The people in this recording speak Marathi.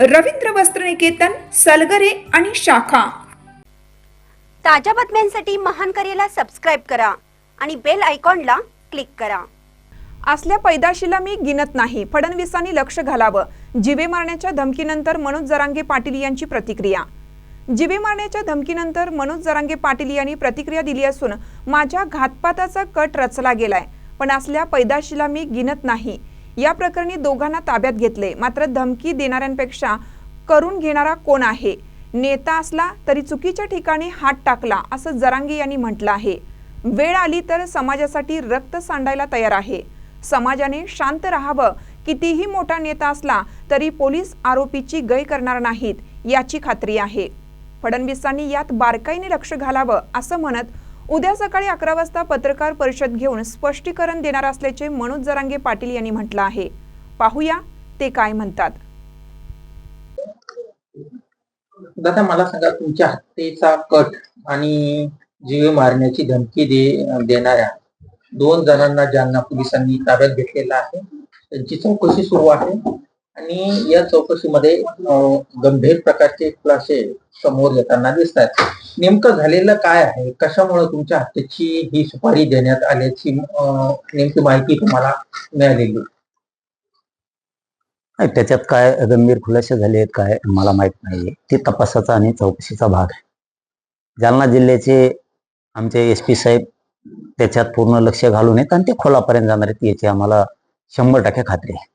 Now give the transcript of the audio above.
रवींद्र वस्त्रनिकेतन सलगरे आणि शाखा. ताज्या बातम्यांसाठी महान करेला सबस्क्राईब करा आणि बेल आयकॉनला क्लिक करा. असल्या पैदाशीला मी गिनत नाही फडणवीसांनी लक्ष घालावं. जिवे मारण्याच्या धमकीनंतर मनोज जरांगे पाटील यांची प्रतिक्रिया. जिवे मारण्याच्या धमकीनंतर मनोज जरांगे पाटील यांनी प्रतिक्रिया दिली असून माझ्या घातपाताचा कट रचला गेलाय. पण असल्या पैदाशीला मी गिनत नाही. या प्रकरणी दोघांना ताब्यात घेतले. मात्र धमकी देणाऱ्यांपेक्षा करून घेणारा कोण आहे? नेता असला तरी चुकीच्या ठिकाणी हात टाकला असं जरांगे यांनी म्हटलं आहे. वेळ आली तर समाजासाठी रक्त सांडायला तयार आहे. समाजाने शांत राहावं. कितीही मोठा नेता असला तरी पोलीस आरोपीची गय करणार नाहीत याची खात्री आहे. फडणवीसांनी यात बारकाईने लक्ष घालावं असं म्हणत उद्या सकाळी अकरा वाजता पत्रकार परिषद घेऊन स्पष्टीकरण देणार असल्याचे मनोज जरांगे पाटील यांनी म्हटलं आहे. पाहूया ते काय म्हणतात. दादा मला सांगा तुमच्या हत्येचा कट आणि जीवे मारण्याची धमकी दे देणाऱ्या दोन जणांना ज्यांना पोलिसांनी ताब्यात घेतलेला आहे त्यांची चौकशी सुरू आहे. आणि या चौकशीमध्ये गंभीर प्रकारचे खुलासे समोर येताना दिसत आहेत नेमकं झालेलं काय आहे? कशामुळे तुमच्या हत्येची ही सुपारी देण्यात आल्याची नेमकी माहिती तुम्हाला मिळालेली? नाही त्याच्यात काय गंभीर खुलासे झाले आहेत काय मला माहीत नाहीये. ते तपासाचा आणि चौकशीचा भाग आहे. जालना जिल्ह्याचे आमचे एस पी साहेब त्याच्यात पूर्ण लक्ष घालून आहेत आणि ते खोलापर्यंत जाणार आहेत याची आम्हाला शंभर टक्के खात्री आहे.